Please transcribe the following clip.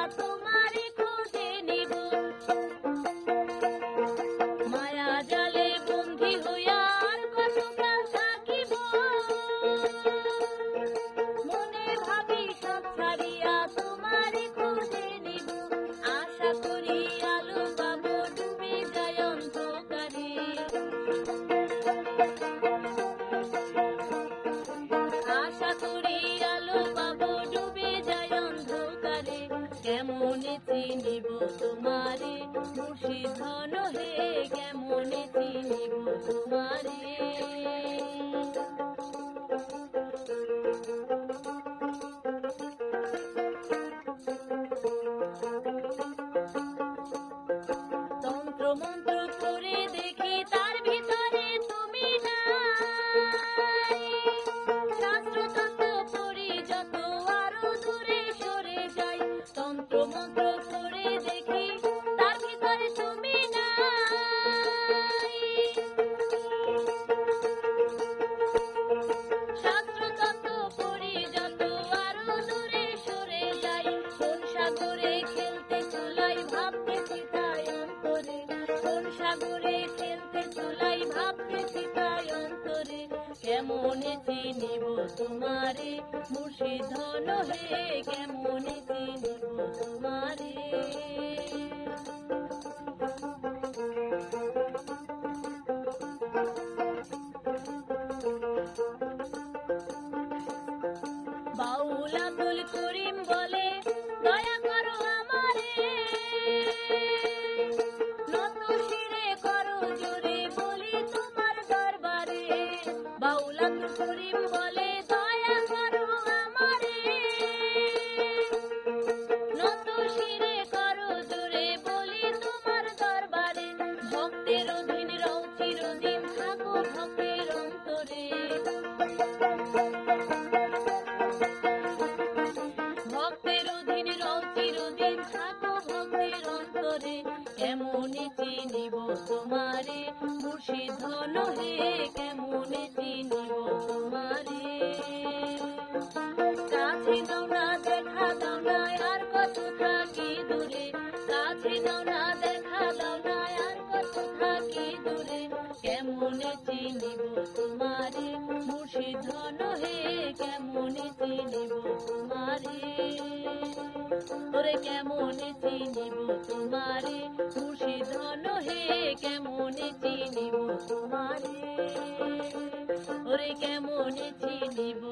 ছাড়িয়া তোমারে কেমনে চিনিব তোমারে ধন হে। সাগরে খেলতে চলাই ভাবতে চিতায় অন্তরে। কেমনে চিনিব তোমারে? মুর্শিদ হে কেমনে চিনিব তোমারে? বাউল আব্দুল করিম বলে, দয়া ভক্তের অধীন রও চিরদিন থাকো ভক্তের অন্তরে। কেমনে চিনিব তোমারে? মুর্শিদ ধন হে, কেমনে চিনিব তোমারে? কাছে দাও না, দেখা দাও না, আর কত থাকি দূরে। কাছে দাও না, দেখা দাও না, আর কত থাকি দূরে। কেমনে চিনিব তোমারে? মুর্শিদ ওরে কেমনে চিনিব তোমারে? ধন হে কেমনে চিনিব তোমারে? ওরে কেমনে চিনিব